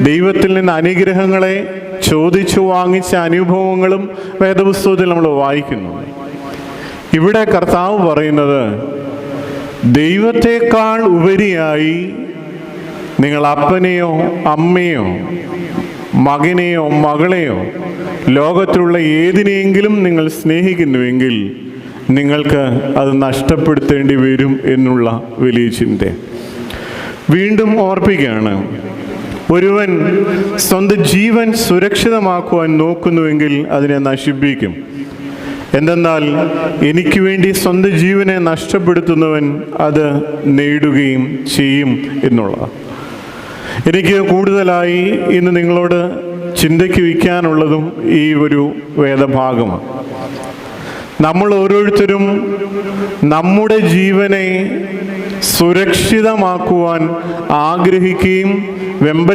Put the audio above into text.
ദൈവത്തിൽ നിന്ന് അനുഗ്രഹങ്ങളെ ചോദിച്ചു വാങ്ങിച്ച അനുഭവങ്ങളും വേദപുസ്തകത്തിൽ നമ്മൾ വായിക്കുന്നു. ഇവിടെ കർത്താവ് പറയുന്നത് ദൈവത്തെക്കാൾ ഉപരിയായി നിങ്ങൾ അപ്പനെയോ അമ്മയോ മകനെയോ മകളെയോ ലോകത്തിലുള്ള ഏതിനെയെങ്കിലും നിങ്ങൾ സ്നേഹിക്കുന്നുവെങ്കിൽ നിങ്ങൾക്ക് അത് നഷ്ടപ്പെടുത്തേണ്ടി വരും എന്നുള്ള വലിയ ചിന്ത. വീണ്ടും ഓർപ്പിക്കുകയാണ് ഒരുവൻ സ്വന്തം ജീവൻ സുരക്ഷിതമാക്കുവാൻ നോക്കുന്നുവെങ്കിൽ അതിനെ നശിപ്പിക്കും. എന്തെന്നാൽ എനിക്ക് വേണ്ടി സ്വന്തം ജീവനെ നഷ്ടപ്പെടുത്തുന്നവൻ അത് നേടുകയും ചെയ്യും എന്നുള്ളതാണ്. എനിക്ക് കൂടുതലായി ഇന്ന് നിങ്ങളോട് ചിന്തയ്ക്ക് വയ്ക്കാനുള്ളതും ഈ ഒരു വേദഭാഗമാണ്. നമ്മൾ ഓരോരുത്തരും നമ്മുടെ ജീവനെ സുരക്ഷിതമാക്കുവാൻ ആഗ്രഹിക്കുകയും വെമ്പൽ